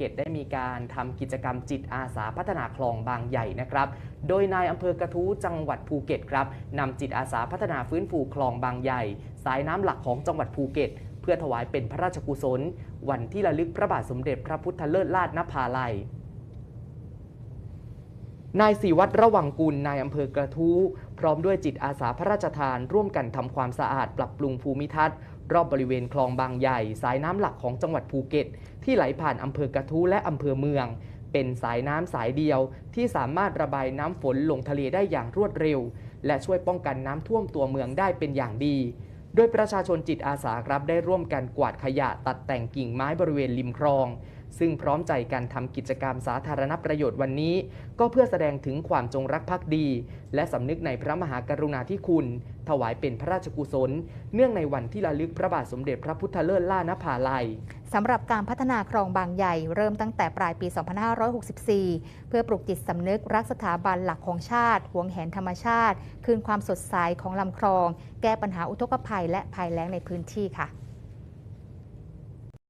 เก็ตได้มีการทำกิจกรรมจิตอาสาพัฒนาคลองบางใหญ่นะครับ โดยนายอำเภอกระทู้จังหวัดภูเก็ตครับนำจิตอาสาพัฒนาฟื้นฟูคลองบางใหญ่ สายน้ำหลักของจังหวัดภูเก็ต เพื่อถวายเป็นพระราชกุศล วันที่ระลึกพระบาทสมเด็จพระพุทธเลิศลาดนภาลัย นายศิวัตรระวังกุลนายอำเภอกระทู้พร้อมด้วยจิตอาสาพระราชทาน ร่วมกันทำความสะอาดปรับปรุงภูมิทัศน์ รอบบริเวณคลองบางใหญ่ สายน้ำหลักของจังหวัดภูเก็ต ที่ไหลผ่านอำเภอกระทู้และอำเภอเมือง เป็นสายน้ำสายเดียว ที่สามารถระบายน้ำฝนลงทะเลได้อย่างรวดเร็ว และช่วยป้องกันน้ำท่วมตัวเมืองได้เป็นอย่างดี โดยประชาชนจิตอาสาครับได้ร่วมกันกวาดขยะตัดแต่งกิ่งไม้บริเวณริมคลอง ซึ่งพร้อมใจกันทำกิจกรรมสาธารณประโยชน์วันนี้ ก็เพื่อแสดงถึงความจงรักภักดี และสำนึกในพระมหากรุณาธิคุณ ถวายเป็นพระราชกุศล เนื่องในวันที่ระลึกพระบาทสมเด็จพระพุทธเลิศล่านภาลัยสำหรับการพัฒนาคลองบางใหญ่เริ่มตั้งแต่ปลายปี 2564 เพื่อปลุกจิตสำนึกรักสถาบันหลักของชาติ หวงแหนธรรมชาติ คืนความสดใสของลำคลอง แก้ปัญหาอุทกภัยและภัยแล้งในพื้นที่ค่ะ